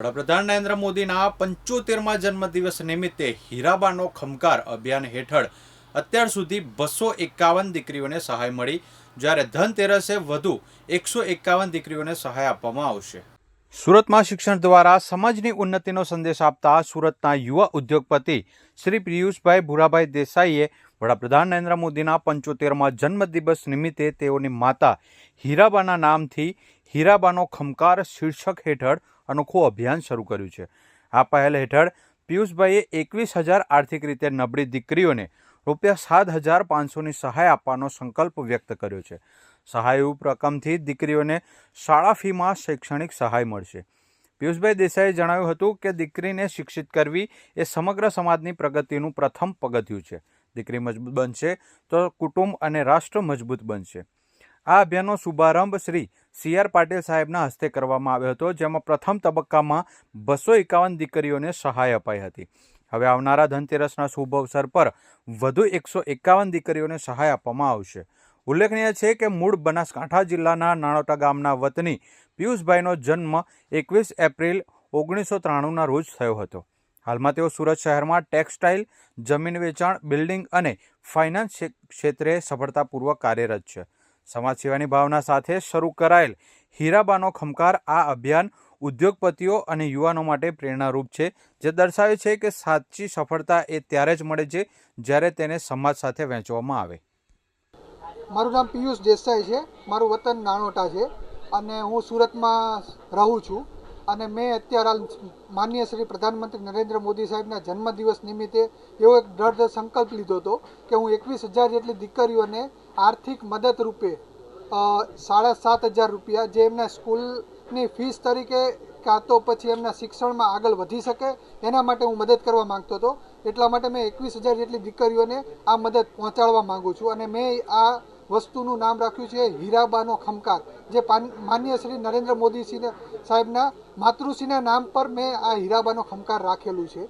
વડાપ્રધાન નરેન્દ્ર મોદીના પંચોતેરમાં જન્મદિવસ નિમિત્તે હીરાબાનો ખમકાર અભિયાન હેઠળ અત્યાર સુધી બસો એકાવન દીકરીઓને સહાય મળી. જ્યારે ધનતેરસે વધુ એકસો એકાવન દીકરીઓને સહાય આપવામાં આવશે. સુરતમાં શિક્ષણ દ્વારા સમાજની ઉન્નતિનો સંદેશ આપતા સુરતના યુવા ઉદ્યોગપતિ શ્રી પિયુષભાઈ ભૂરાભાઈ દેસાઈએ વડાપ્રધાન નરેન્દ્ર મોદીના પંચોતેરમાં જન્મદિવસ નિમિત્તે તેઓની માતા હીરાબાના નામથી હીરાબાનો ખમકાર શીર્ષક હેઠળ અનોખું અભિયાન શરૂ કર્યું છે. આ પહેલ હેઠળ પિયુષભાઈએ એકવીસ હજાર આર્થિક રીતે નબળી દીકરીઓને રૂપિયા સાત હજાર પાંચસોની સહાય આપવાનો સંકલ્પ વ્યક્ત કર્યો છે. સહાયરૂપ રકમથી દીકરીઓને શાળા ફીમાં શૈક્ષણિક સહાય મળશે. પિયુષભાઈ દેસાઈએ જણાવ્યું હતું કે દીકરીને શિક્ષિત કરવી એ સમગ્ર સમાજની પ્રગતિનું પ્રથમ પગથિયું છે. દીકરી મજબૂત બનશે તો કુટુંબ અને રાષ્ટ્ર મજબૂત બનશે. આ અભિયાનનો શુભારંભ શ્રી સી આર પાટીલ સાહેબના હસ્તે કરવામાં આવ્યો હતો, જેમાં પ્રથમ તબક્કામાં બસો એકાવન દીકરીઓને સહાય અપાઈ હતી. હવે આવનારા ધનતેરસના શુભ અવસર પર વધુ એકસો એકાવન દીકરીઓને સહાય આપવામાં આવશે. ઉલ્લેખનીય છે કે મૂળ બનાસકાંઠા જિલ્લાના નાણોટા ગામના વતની પિયુષભાઈનો જન્મ એકવીસ એપ્રિલ ઓગણીસો ત્રાણુંના રોજ થયો હતો. હાલમાં તેઓ સુરત શહેરમાં ટેક્સટાઇલ, જમીન વેચાણ, બિલ્ડિંગ અને ફાઇનાન્સ ક્ષેત્રે સફળતાપૂર્વક કાર્યરત છે. સમાજ સેવાની ભાવના સાથે શરૂ કરાયેલ હીરાબાનો ખમકાર આ અભિયાન ઉદ્યોગપતિઓ અને યુવાનો માટે પ્રેરણારૂપ છે. જે દર્શાવે છે કે સાચી સફળતા એ ત્યારે જ મળે છે જ્યારે તેને સમાજ સાથે વહેંચવામાં આવે. મારું નામ પિયુષ દેસાઈ છે. મારું વતન નાનોટા છે અને હું સુરતમાં રહું છું. અને મેં અત્યારે હાલ માનનીય શ્રી પ્રધાનમંત્રી નરેન્દ્ર મોદી સાહેબના જન્મદિવસ નિમિત્તે એવો એક દ્રઢ સંકલ્પ લીધો હતો કે હું એકવીસ હજાર જેટલી દીકરીઓને આર્થિક મદદ રૂપે સાડા સાત હજાર રૂપિયા જે એમના સ્કૂલની ફીસ તરીકે કાં તો પછી એમના શિક્ષણમાં આગળ વધી શકે, એના માટે હું મદદ કરવા માંગતો હતો. એટલા માટે મેં એકવીસ હજાર જેટલી દીકરીઓને આ મદદ પહોંચાડવા માગું છું અને મેં આ વસ્તુનું નામ રાખ્યું છે હીરાબાનો ખમકાર જે પાન- માનનીય શ્રી નરેન્દ્ર મોદી સાહેબના માતૃશ્રીના નામ પર મેં આ હીરાબાનો ખમકાર રાખેલું છે.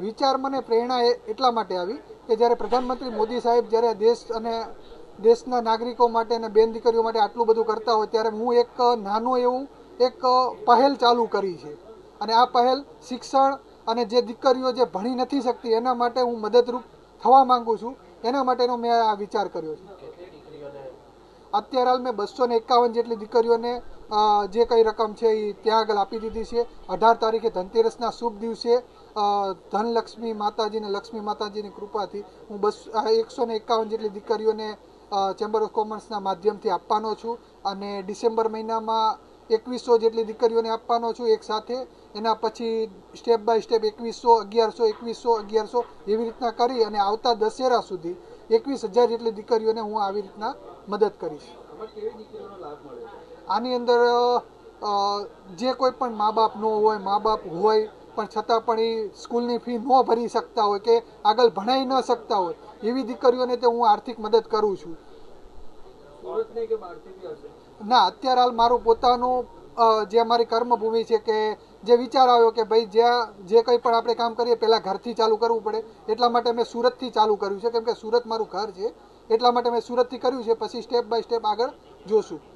વિચાર મને પ્રેરણા એ- એટલા માટે આવી કે જ્યારે પ્રધાનમંત્રી મોદી સાહેબ જ્યારે દેશ અને દેશના નાગરિકો માટે અને બેન દીકરીઓ માટે આટલું બધું કરતા હોય ત્યારે હું એક નાનું એવું એક પહેલ ચાલુ કરી છે. અને આ પહેલ શિક્ષણ અને જે દીકરીઓ જે ભણી નથી શકતી એના માટે હું મદદરૂપ થવા માગું છું. એના માટેનો મેં આ વિચાર કર્યો છે. અત્યારે હાલ મેં બસો ને એકાવન જેટલી દીકરીઓને જે કઈ રકમ છે એ ત્યાં આગળ આપી દીધી છે. અઢાર તારીખે ધનતેરસના શુભ દિવસે ધનલક્ષ્મી માતાજીને લક્ષ્મી માતાજીની કૃપાથી હું બસ એકસો ને એકાવન જેટલી દીકરીઓને ચેમ્બર ઓફ કોમર્સના માધ્યમથી આપવાનો છું અને ડિસેમ્બર મહિનામાં એકવીસો જેટલી દીકરીઓને આપવાનો છું એક સાથે. એના પછી સ્ટેપ બાય સ્ટેપ એકવીસો અગિયારસો એકવીસો અગિયારસો એવી રીતના કરી અને આવતા દશેરા સુધી એકવીસ હજાર જેટલી દીકરીઓને હું આવી રીતના મદદ કરીશ. આની અંદર જે કોઈ પણ મા બાપ ન હોય મા બાપ હોય પણ છતાં પણ એ સ્કૂલની ફી ન ભરી શકતા હોય કે આગળ ભણાઈ ન શકતા હોય એવી દીકરીઓને તે હું આર્થિક મદદ કરું છું. ના અત્યારે હાલ મારું પોતાનું જે અમારી કર્મભૂમિ છે કે જે વિચાર આવ્યો કે ભાઈ જ્યાં જે કંઈ પણ આપણે કામ કરીએ, પહેલાં ઘરથી ચાલુ કરવું પડે. એટલા માટે મેં સુરતથી ચાલુ કર્યું છે. કેમ કે સુરત મારું ઘર છે. એટલા માટે મેં સુરતથી કર્યું છે. પછી સ્ટેપ બાય સ્ટેપ આગળ જોશું.